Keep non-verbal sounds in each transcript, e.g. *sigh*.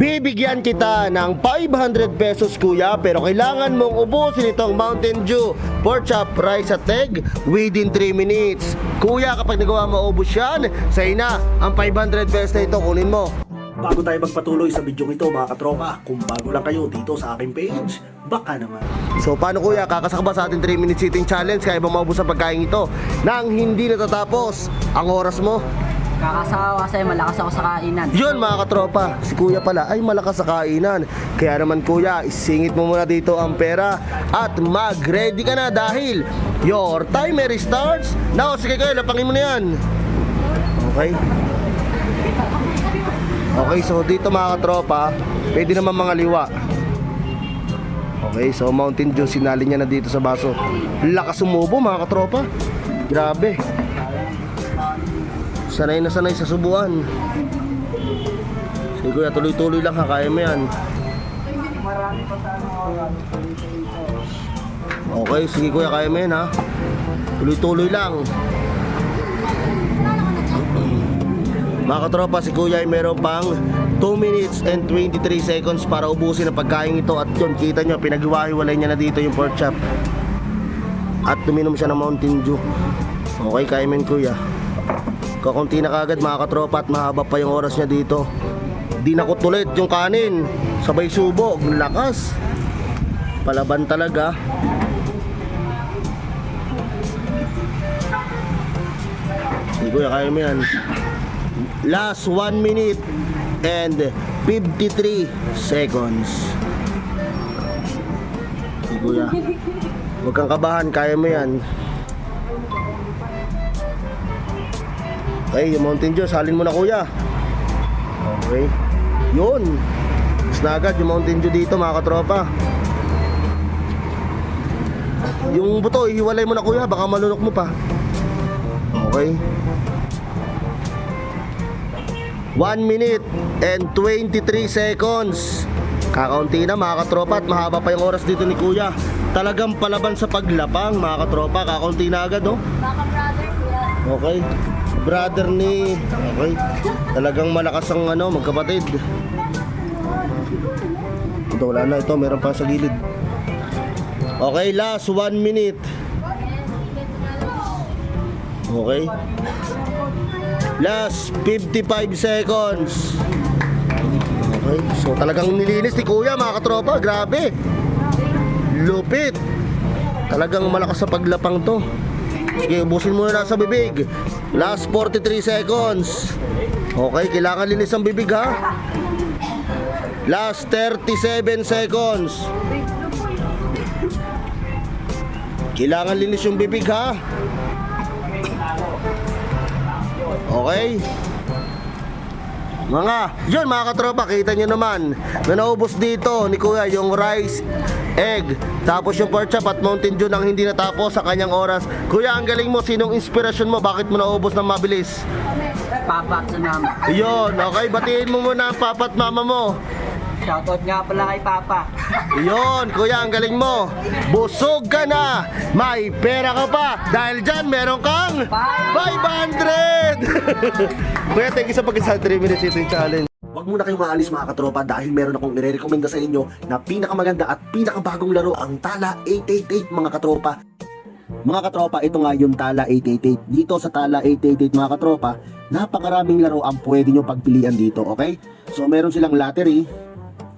Bibigyan kita ng 500 pesos kuya pero kailangan mong ubusin itong Mountain Dew pork chop rice at egg within 3 minutes. Kuya kapag nagawa mo ubus yan, sa'yo na ang 500 pesos na ito kunin mo. Bago tayo magpatuloy sa video ito mga katropa, kung bago lang kayo dito sa aking page, baka naman. So paano kuya, kakasak ba sa ating 3 minutes eating challenge kaya ba maubos ang pagkain ito nang hindi natatapos ang oras mo? Kakasawa kasi malakas ako sa kainan. Yun mga katropa, si kuya pala ay malakas sa kainan. Kaya naman kuya, isingit mo muna dito ang pera at mag-ready ka na dahil your timer starts now. Sige kuya, lapangin mo na yan. Okay? Okay, so dito mga katropa, pwede naman mga liwa. Okay, so Mountain Dew, sinali niya na dito sa baso. Lakas sumubo mga katropa. Grabe. Sanay na sanay sa subuan. Sige kuya, tuloy-tuloy lang ha, kaya mo yan. Okay, sige kuya, kaya mo yan ha. Tuloy-tuloy lang. Mga katropa, si kuya ay meron pang 2 minutes and 23 seconds para ubusin ang pagkain ito at yun, kita nyo, pinaghiwa-hiwalay niya na dito yung pork chop. At tuminom siya ng Mountain Dew. Okay, yun kuya. Kakunti na kagad mga katropa at mahaba pa yung oras niya dito. Di nakutulit yung kanin. Sabay subo, lakas. Palaban talaga. Hindi kuya, kaya mo yan. Last 1 minute and 53 seconds. Kuya. Huwag kang kabahan, kaya mo yan. Okay, yung Mountain Dew, salin mo na kuya. Okay. Yun. Mas na agad yung Mountain Dew dito mga katropa. Yung buto, ihiwalay mo na kuya, baka malunok mo pa. Okay. 1 minute and 23 seconds. Kakaunti na mga katropa at mahaba pa yung oras dito ni kuya. Talagang palaban sa paglapang mga katropa. Kakaunti na agad oh. Baka brother kuya. Okay. Brother ni Okay. Talagang malakas ang ano, magkapatid. Ito wala na ito, meron pa sa gilid. Okay, last 1 minute. Okay. Last 55 seconds. Okay, so talagang nilinis ni Kuya mga katropa, grabe. Lupit. Talagang malakas sa paglapang to. Sige, ubusin mo na sa bibig. Last 43 seconds. Okay, kailangan linis ang bibig ha. Last 37 seconds. Kailangan linis yung bibig ha. Okay? Mga, yun mga katropa, kita nyo naman na naubos dito ni Kuya yung rice, egg, tapos yung pork chop at Mountain Dew nang hindi natapos sa kanyang oras. Kuya, ang galing mo, sinong inspirasyon mo? Bakit mo naubos ng mabilis? Papa at mama. Yun, okay, batiin mo muna ang papa at mama mo. Shoutout nga pala kay Papa. Yun, kuya, ang galing mo. Busog ka na. May pera ka pa. Dahil dyan, meron kang 500! *laughs* kuya, thank you sa pag-isa 3 minutes ito yung challenge. Huwag muna kayong maalis mga katropa dahil meron akong nire-recommenda sa inyo na pinakamaganda at pinakabagong laro ang Tala 888 mga katropa. Mga katropa, ito nga yung Tala 888. Dito sa Tala 888 mga katropa, napakaraming laro ang pwede nyo pagpilian dito, okay? So meron silang lottery,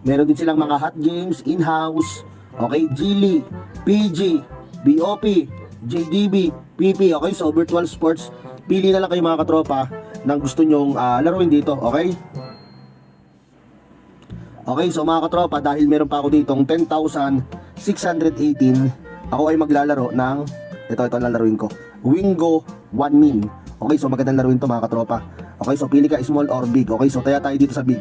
meron din silang mga hot games, in-house, okay? Gili, PG, BOP, JDB, PP, okay? So virtual sports, pili na lang kayo mga katropa ng gusto nyong ah, laruin dito, okay? Okay, so mga katropa, dahil meron pa ako ditong 10,618, ako ay maglalaro ng, ito, ito ang lalaruin ko, Wingo 1 Min. Okay, so magandang laruin to mga katropa. Okay, so pili ka small or big. Okay, so taya tayo dito sa big.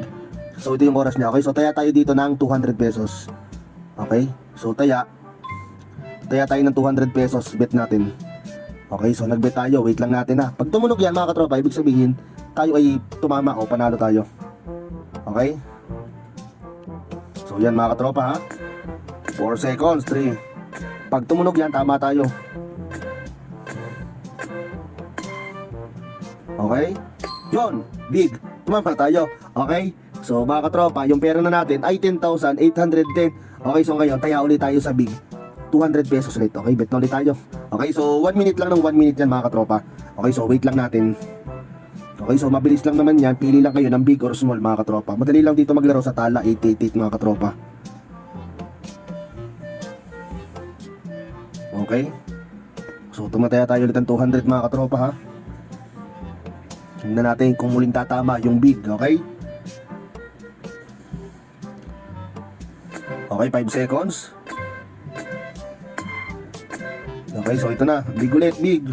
So ito yung oras niya. Okay, so taya tayo dito ng 200 pesos. Okay, so taya. Taya tayo ng 200 pesos, bet natin. Okay, so nagbet tayo. Wait lang natin ha. Pag tumunog yan mga katropa, ibig sabihin, tayo ay tumama o panalo tayo. Okay? So yan mga katropa ha. 4 seconds, 3. Pag tumunog yan, tama tayo. Okay? Yon, big. Tumama tayo. Okay? So mga katropa, yung pera na natin ay 10,810. Okay, so ngayon, taya ulit tayo sa big. 200 pesos ulit. Okay, bet na ulit tayo. Okay, so 1 minute lang ng 1 minute yan mga katropa. Okay, so wait lang natin. Okay, so mabilis lang naman yan. Pili lang kayo ng big or small mga katropa. Madali lang dito maglaro sa tala 888 mga katropa. Okay. So tumataya tayo ulit ng 200 mga katropa ha. Tingnan natin kung muling tatama yung big, okay? Okay, 5 seconds. Okay, so ito na. Big ulit, big.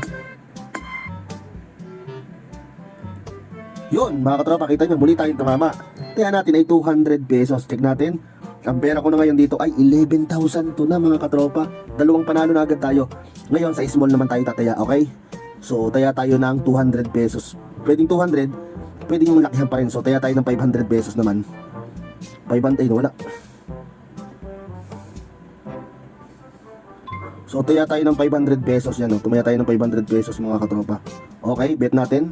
Yun, mga katropa, kita nyo, muli tayong tumama. Kaya natin ay 200 pesos. Check natin. Ang pera ko na ngayon dito ay 11,000 to na mga katropa. Dalawang panalo na agad tayo. Ngayon, sa small naman tayo tataya, okay? So, taya tayo ng 200 pesos. Pwedeng 200, pwedeng lakihan pa rin. So, taya tayo ng 500 pesos naman. 500, ay, wala. So, taya tayo ng 500 pesos yan. Oh. Tumaya tayo ng 500 pesos mga katropa. Okay, bet natin.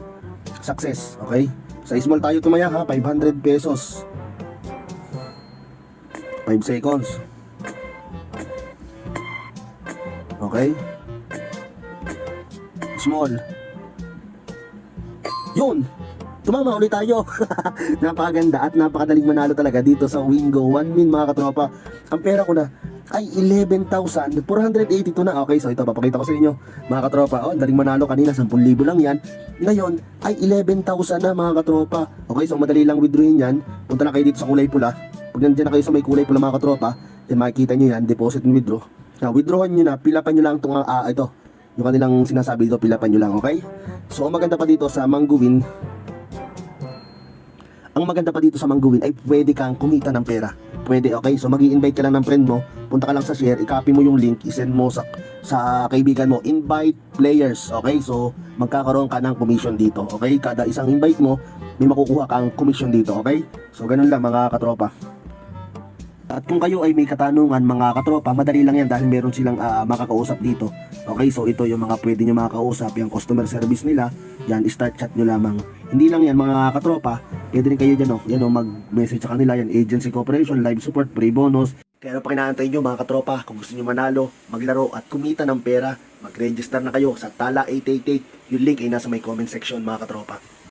Success, okay? Sa small tayo tumaya ha, 500 pesos. 5 seconds. Okay? Small. Yun! Tumama ulit tayo. *laughs* Napakaganda at napakadaling manalo talaga dito sa Wingo 1 min mga katropa. Ang pera ko na ay 11,482 na. Okay, so ito papakita ko sa inyo mga katropa. Oh, daling manalo kanina 10,000 lang yan. Ngayon ay 11,000 na mga katropa. Okay, so madali lang withdrawin yan. Punta lang kayo dito sa kulay pula. Pag nandiyan na kayo sa may kulay pula mga katropa, then makikita nyo yan, deposit and withdraw. Now, withdrawan nyo na, pilapan nyo lang itong, ah, ito, yung kanilang sinasabi dito, pilapan nyo lang, okay? So, ang maganda pa dito sa Mangguwin, ang maganda pa dito sa Mangguwin ay pwede kang kumita ng pera. Pwede, okay? So, mag invite ka lang ng friend mo, punta ka lang sa share, i-copy mo yung link, i-send mo sa, sa kaibigan mo, invite players, okay? So, magkakaroon ka ng commission dito, okay? Kada isang invite mo, may makukuha kang commission dito, okay? So, ganun lang mga katropa. At kung kayo ay may katanungan mga katropa, madali lang yan dahil meron silang ah, makakausap dito. Okay, so ito yung mga pwede nyo makakausap, yung customer service nila, yan, start chat nyo lamang. Hindi lang yan mga katropa, pwede rin kayo dyan, oh, yan, oh, mag-message sa kanila, yan, agency cooperation, live support, free bonus. Kaya ano pa kinaantay nyo mga katropa, kung gusto nyo manalo, maglaro at kumita ng pera, mag-register na kayo sa Tala 888. Yung link ay nasa may comment section mga katropa.